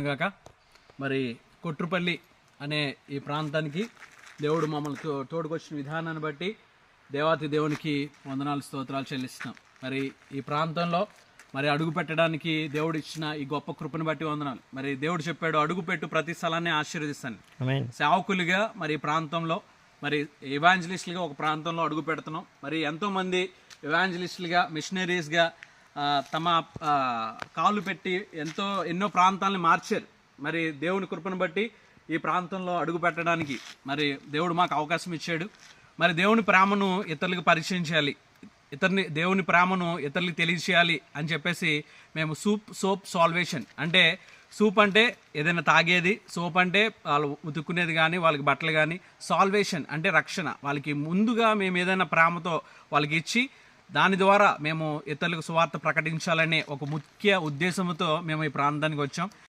గాక మరి కొట్రుపల్లి అనే ఈ ప్రాంతానికి దేవుడు మమ్మల్ని తో- తోడుకొచ్చిన విధానాన్ని బట్టి దేవాతి దేవునికి వందనాలు స్తోత్రాలు చెల్లిస్తున్నాం. మరి ఈ ప్రాంతంలో మరి అడుగు పెట్టడానికి దేవుడు ఇచ్చిన ఈ గొప్ప కృపను బట్టి వందనాలు. మరి దేవుడు చెప్పాడు అడుగు పెట్టు ప్రతి స్థలాన్ని ఆశీర్వదిస్తాను. సేవకులుగా మరి ఈ ప్రాంతంలో మరి ఎవాంజలిస్టులుగా ఒక ప్రాంతంలో అడుగు పెడుతున్నాం. మరి ఎంతోమంది ఎవాంజలిస్టులుగా మిషనరీస్గా తమ కాళ్ళు పెట్టి ఎంతో ఎన్నో ప్రాంతాలను మార్చారు. మరి దేవుని కృపను బట్టి ఈ ప్రాంతంలో అడుగు పెట్టడానికి మరి దేవుడు మాకు అవకాశం ఇచ్చాడు. మరి దేవుని ప్రేమను ఇతరులకు పరిచయం చేయాలి. ఇతరుని దేవుని ప్రేమను ఇతరులకు తెలియచేయాలి అని చెప్పేసి మేము సూప్ సోప్ సాల్వేషన్ అంటే సూప్ అంటే ఏదైనా తాగేది సోప్ అంటే వాళ్ళు ఉతుక్కునేది కానీ వాళ్ళకి బట్టలు కానీ సాల్వేషన్ అంటే రక్షణ. వాళ్ళకి ముందుగా మేము ఏదైనా ప్రేమతో వాళ్ళకి ఇచ్చి దాని ద్వారా మేము ఇతరులకు సువార్త ప్రకటించాలనే ఒక ముఖ్య ఉద్దేశంతో మేము ఈ ప్రాంతానికి వచ్చాం.